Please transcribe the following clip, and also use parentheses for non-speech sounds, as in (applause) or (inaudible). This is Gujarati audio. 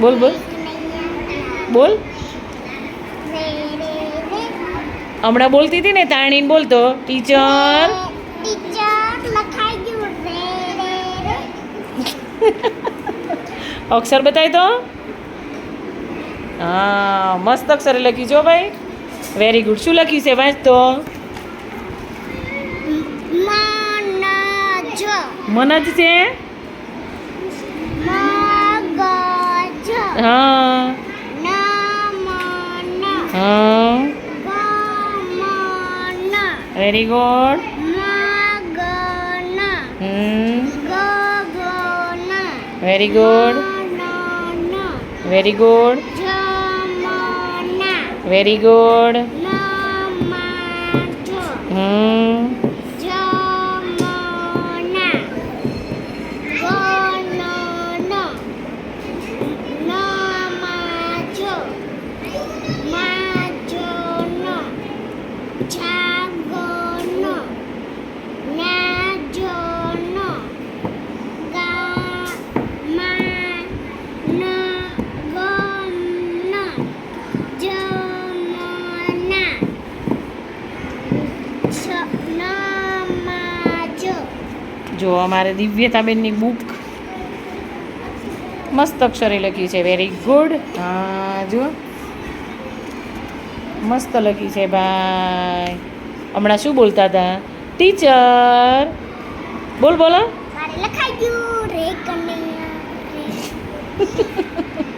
બોલ બોલ. બોલ. હમણાં બોલતી હતી ને તાણીને બોલતો. ટીચર. (laughs) અક્ષર બતાય તો. હા મસ્ત અક્ષરે લખ્યું જો ભાઈ. વેરી ગુડ શું લખ્યું છે? વાંચતો મનજ. મન જ છે હા નમન હા ગમન વેરી ગુડ મગન હમ ગગન વેરી ગુડ નનન વેરી ગુડ જમના વેરી ગુડ નમાજ હમ જો. અમારે દિવ્યતાબેનની બુક મસ્ત અક્ષરે લખી છે વેરી ગુડ હા જો મસ્ત લખી છે ભાઈ. હમણાં શું બોલતા હતા? ટીચર બોલ બોલો. લખાઈ ગયું રે. (laughs)